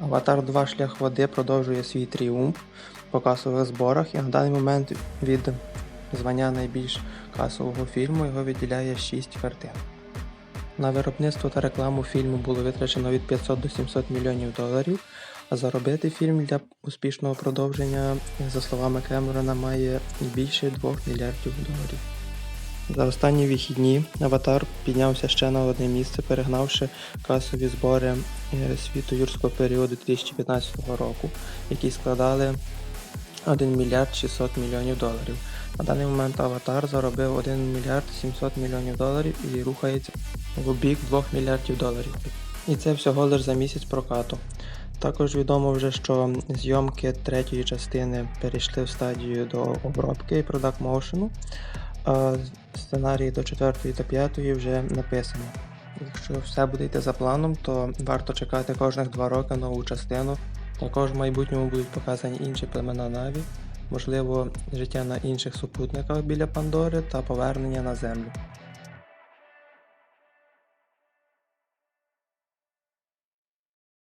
Аватар 2 шлях води продовжує свій тріумф по касових зборах і на даний момент від звання найбільш касового фільму його відділяє 6 картин. На виробництво та рекламу фільму було витрачено від 500 до 700 мільйонів доларів, а заробити фільм для успішного продовження, за словами Кемерона, має більше 2 мільярдів доларів. За останні вихідні Аватар піднявся ще на одне місце, перегнавши касові збори е, світу юрського періоду 2015 року, які складали 1 мільярд 600 мільйонів доларів. На даний момент Аватар заробив 1 мільярд 700 мільйонів доларів і рухається в бік 2 мільярдів доларів. І це всього лише за місяць прокату. Також відомо вже, що зйомки третьої частини перейшли в стадію до обробки і продакт моушену, а сценарії до четвертої та п'ятої вже написані. Якщо все буде йти за планом, то варто чекати кожних два роки нову частину. Також в майбутньому будуть показані інші племена Наві, можливо, життя на інших супутниках біля Пандори та повернення на землю.